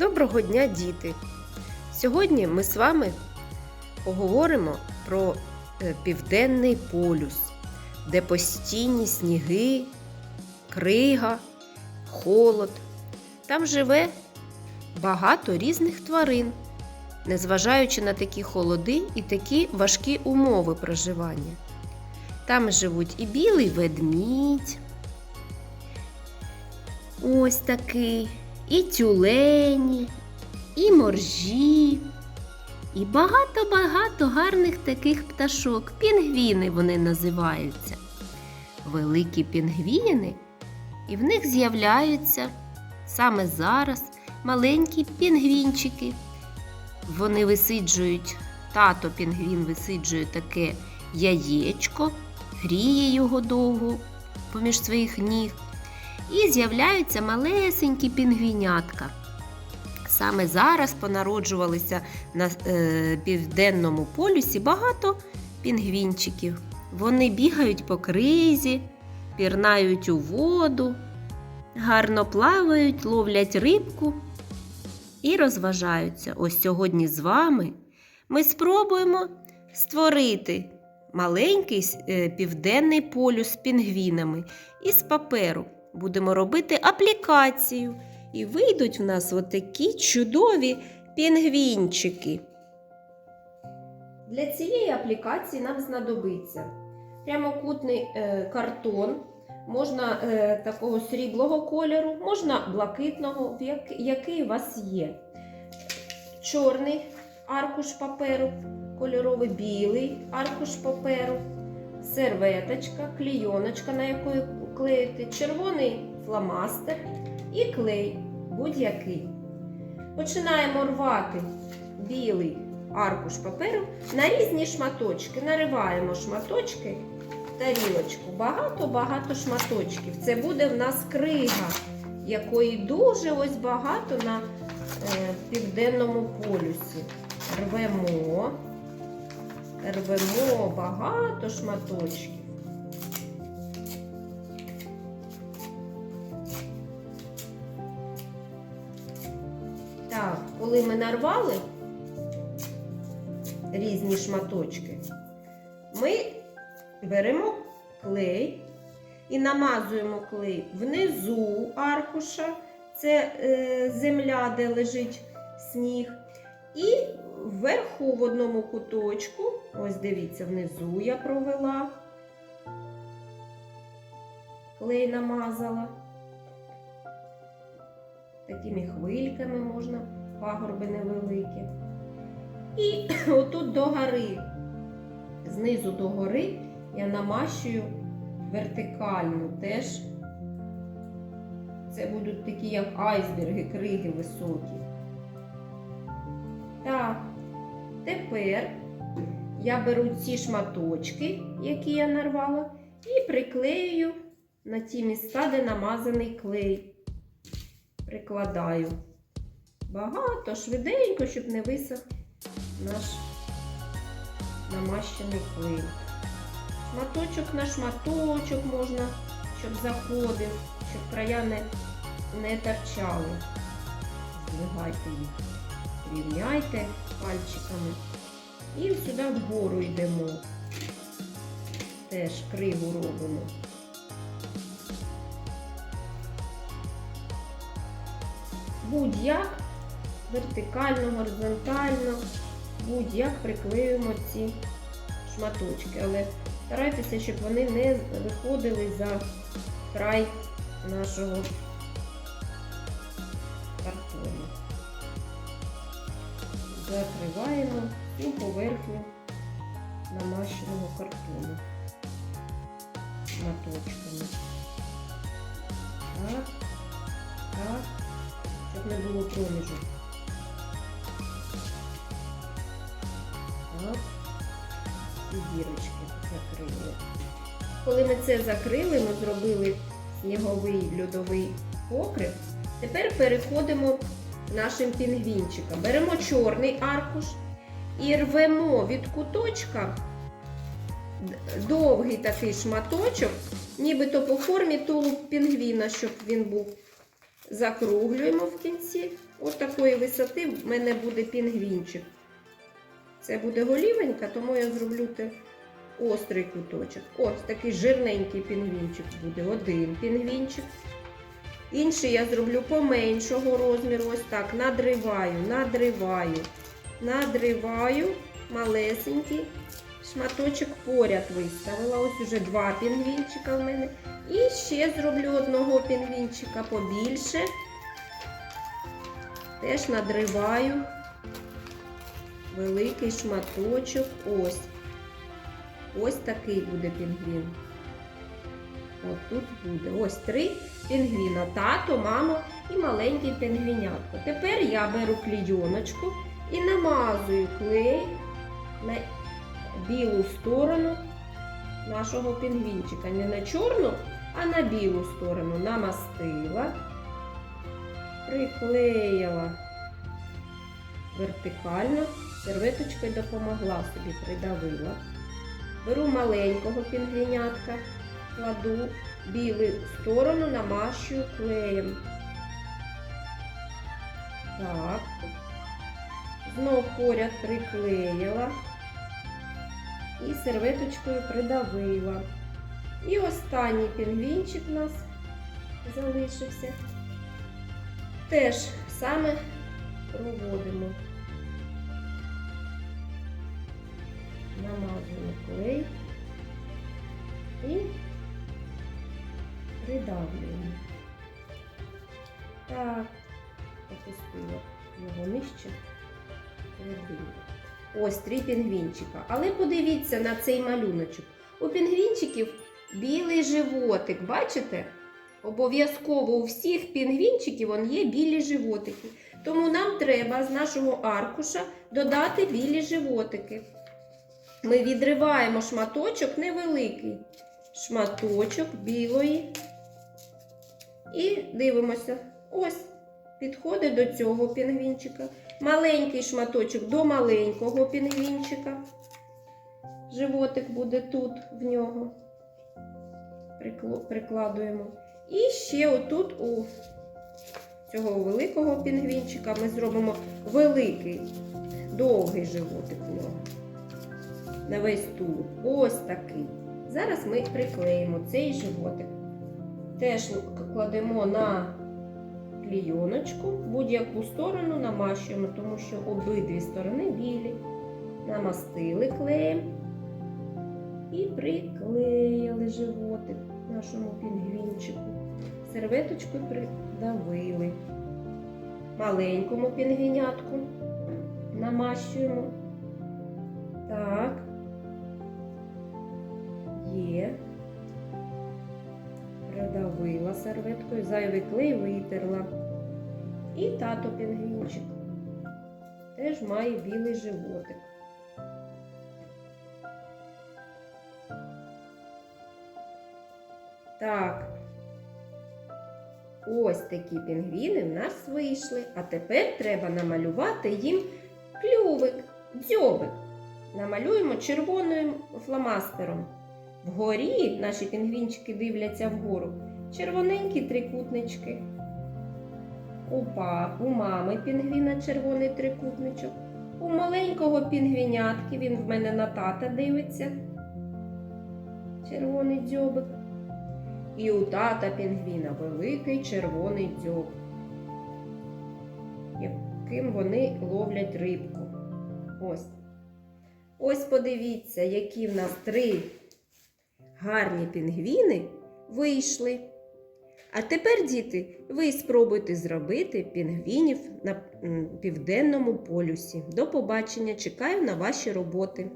Доброго дня, діти! Сьогодні ми з вами поговоримо про е, південний полюс, де постійні сніги, крига, холод. Там живе багато різних тварин, незважаючи на такі холоди і такі важкі умови проживання. Там живуть і білий ведмідь, ось такий, і тюлені, і моржі, і багато-багато гарних таких пташок. Пінгвіни вони називаються. Великі пінгвіни, і в них з'являються саме зараз маленькі пінгвінчики. Вони висиджують, тато пінгвін висиджує таке яєчко, гріє його довго поміж своїх ніг. І з'являються малесенькі пінгвінятка. Саме зараз понароджувалися на е, південному полюсі багато пінгвінчиків. Вони бігають по кризі, пірнають у воду, гарно плавають, ловлять рибку і розважаються. Ось сьогодні з вами ми спробуємо створити маленький е, південний полюс з пінгвінами із паперу. Будемо робити аплікацію. І вийдуть в нас отакі чудові пінгвінчики. Для цієї аплікації нам знадобиться прямокутний е, картон, можна е, такого сріблого кольору, можна блакитного, як- який у вас є. Чорний аркуш паперу, кольоровий білий аркуш паперу, серветочка, клійоночка, на якої клеїти, червоний фломастер і клей будь-який. Починаємо рвати білий аркуш паперу на різні шматочки. Нариваємо шматочки тарілочку. Багато-багато шматочків. Це буде в нас крига, якої дуже ось багато на е, південному полюсі. Рвемо, рвемо багато шматочків. Коли ми нарвали різні шматочки, ми беремо клей і намазуємо клей внизу аркуша, це е, земля, де лежить сніг, і вверху в одному куточку, ось дивіться, внизу я провела, клей намазала. Такими хвильками можна, пагорби невеликі. І отут до гори, знизу до гори я намащую вертикально теж. Це будуть такі, як айсберги, криги високі. Так, тепер я беру ці шматочки, які я нарвала, і приклею на ті міста, де намазаний клей прикладаю багато, швиденько, щоб не висох наш намащений клей. Шматочок на шматочок можна, щоб заходив, щоб края не, не торчали. Здвигайте їх, рівняйте пальчиками. І сюди вгору йдемо. Теж криву робимо. будь-як вертикально, горизонтально, будь-як приклеюємо ці шматочки. Але старайтеся, щоб вони не виходили за край нашого картону. Закриваємо всю поверхню намащеного картону шматочками. Так, так щоб не було проміжок. Так. І дірочки закрили. Коли ми це закрили, ми зробили сніговий льодовий покрив. Тепер переходимо нашим пінгвінчикам. Беремо чорний аркуш і рвемо від куточка довгий такий шматочок, нібито по формі тулуб пінгвіна, щоб він був закруглюємо в кінці От такої висоти в мене буде пінгвінчик. Це буде голівенька, тому я зроблю острий куточок. Ось такий жирненький пінгвінчик буде. Один пінгвінчик. Інший я зроблю поменшого розміру. Ось так. Надриваю, надриваю, надриваю малесенький шматочок поряд виставила. Ось уже два пінгвінчика в мене. І ще зроблю одного пінгвінчика побільше. Теж надриваю великий шматочок. Ось. Ось такий буде пінгвін. От тут буде. Ось три пінгвіна. Тато, мама і маленький пінгвінятко. Тепер я беру клійоночку і намазую клей на білу сторону нашого пінгвінчика. Не на чорну, а на білу сторону. Намастила, приклеїла вертикально, серветочкою допомогла собі, придавила. Беру маленького пінгвінятка, кладу білу сторону, намащую клеєм. Так. Знов поряд приклеїла і серветочкою придавила. І останній пінгвінчик у нас залишився. Теж саме проводимо. Намазуємо клей і придавлюємо. Так, опустила його нижче. Ось три пінгвінчика. Але подивіться на цей малюночок. У пінгвінчиків білий животик, бачите? Обов'язково у всіх пінгвінчиків є білі животики. Тому нам треба з нашого аркуша додати білі животики. Ми відриваємо шматочок невеликий, шматочок білої. І дивимося. Ось, підходить до цього пінгвінчика. Маленький шматочок до маленького пінгвінчика. Животик буде тут в нього. Прикладуємо. І ще отут у цього великого пінгвінчика ми зробимо великий, довгий животик в нього. На весь тулуб. Ось такий. Зараз ми приклеїмо цей животик. Теж кладемо на клійоночку, будь-яку сторону намащуємо, тому що обидві сторони білі. Намастили клеєм і приклеїли животик нашому пінгвінчику. Серветочкою придавили. Маленькому пінгвінятку намащуємо. Так. Є. Придавила серветкою, зайвий клей витерла. І тато пінгвінчик теж має білий животик. Так. Ось такі пінгвіни в нас вийшли. А тепер треба намалювати їм клювик, дзьобик. Намалюємо червоним фломастером. Вгорі наші пінгвінчики дивляться вгору. Червоненькі трикутнички. У пап, у мами пінгвіна червоний трикутничок. У маленького пінгвінятки, він в мене на тата дивиться. Червоний дзьобик. І у тата пінгвіна великий червоний дзьоб, яким вони ловлять рибку. Ось. Ось подивіться, які в нас три гарні пінгвіни вийшли. А тепер, діти, ви спробуйте зробити пінгвінів на південному полюсі. До побачення! Чекаю на ваші роботи.